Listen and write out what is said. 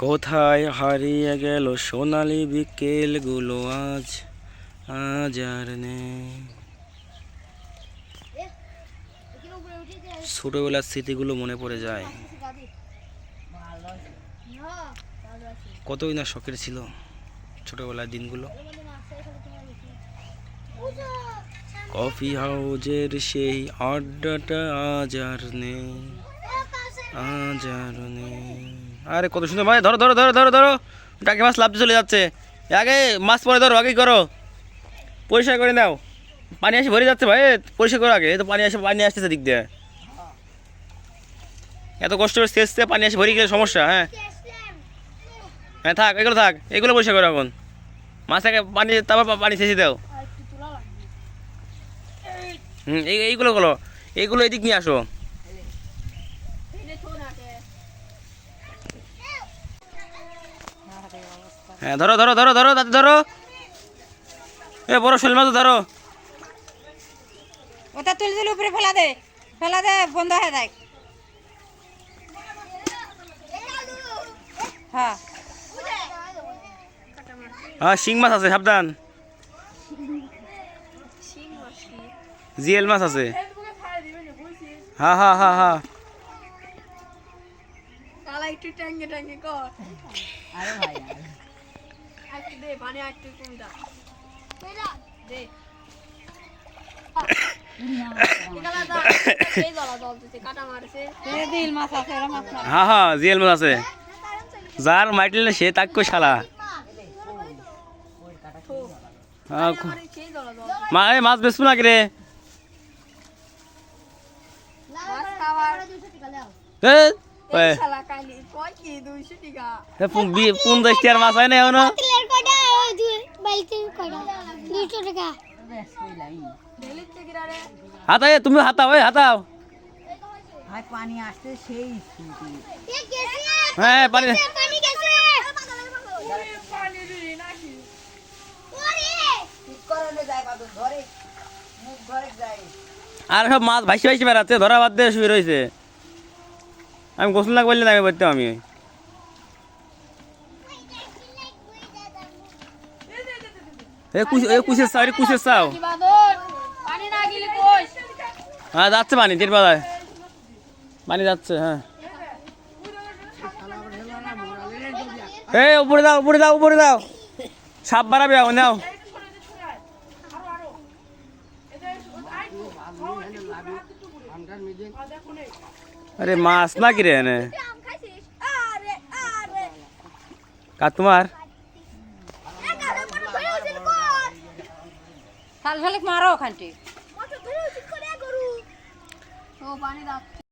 কোথায় হারিয়ে গেল সোনালি বিকেলগুলো আজ? আজ আর নেই। ছোটবেলার স্মৃতিগুলো মনে পড়ে যায়। কতই না শখের ছিল ছোটবেলার দিনগুলো। কফি হাউজের সেই আড্ডাটা আজ আর নেই। আজ আর নেই। আরে, কত সুন্দর ভাই ধরো ধরো ধরো ধরো ধরো। টাকে মাছ লাভ চলে যাচ্ছে। আগে মাছ পরে ধরো, আগে করো। পরিষ্কার করে নাও। পানি এসে ভরে যাচ্ছে ভাই পরিষ্কার করো আগে। তো পানি আসে পানি আসতেছে দিক দিয়ে। এত কষ্ট করে সেচতে পানি আসে ভরে গেলে সমস্যা হ্যাঁ? হ্যাঁ থাক, এগুলো থাক। এগুলো পরিষ্কার করো এখন। মাছ আগে পানি, তারপর পানি সেচে দাও। হুম, এই এইগুলো গুলো এইগুলো এদিক নিয়ে আসো। হ্যাঁ ধরো ধরো ধরো ধরো দাদা ধরো। এ বড় শোল মাছ ধরো। ওটা তুলে তুলে উপরে ফেলা দে ফেলা দে বন্ধ হয়ে দেখ হ্যাঁ। হ্যাঁ শিং মাছ আছে সাবধান। জিএল মাছ আছে। হ্যাঁ হ্যাঁ হ্যাঁ হ্যাঁ। একটু ট্যাঙ্গে ট্যাঙ্গে কর। আরে ভাই একটু দে পানি একটু কম দে না হ্যাঁ হ্যাঁ জিএল মাছ আছে যার মাইটিলে সে তাক কই শালা হ্যাঁ মা এই মাছ বেচবো নাকি রে মাছ পঞ্চাশ টিয়ার মাছ হয় না এখনও? হাতাও তুমি হাতাও হাতাও পানি আসতে সেই হ্যাঁ পানি পানি গেছে। পানি দিলি নাকি ওরে ধরে। মুখ ঘরে যায়। আর সব মাছ ভাইসে ভাইসে বেড়াচ্ছে ধরা বাদ দিয়ে শুয়ে রয়েছে। আমি গোসল না করলে নামে পড়তাম আমি। এ কুচ এ কুচের চাও এ কুচের চাও কি বাদর পানি না গেলে কই হ্যাঁ যাচ্ছে পানি তিন পাতায় পানি যাচ্ছে হ্যাঁ। এই, উপরে দাও উপরে দাও উপরে দাও। সাপ বাড়াবে নাও। আরে মাছ না কি রে এনে? আম খাইছিস আরে আরে কার তোমার মারো ওখানটি। ও পানি দাও।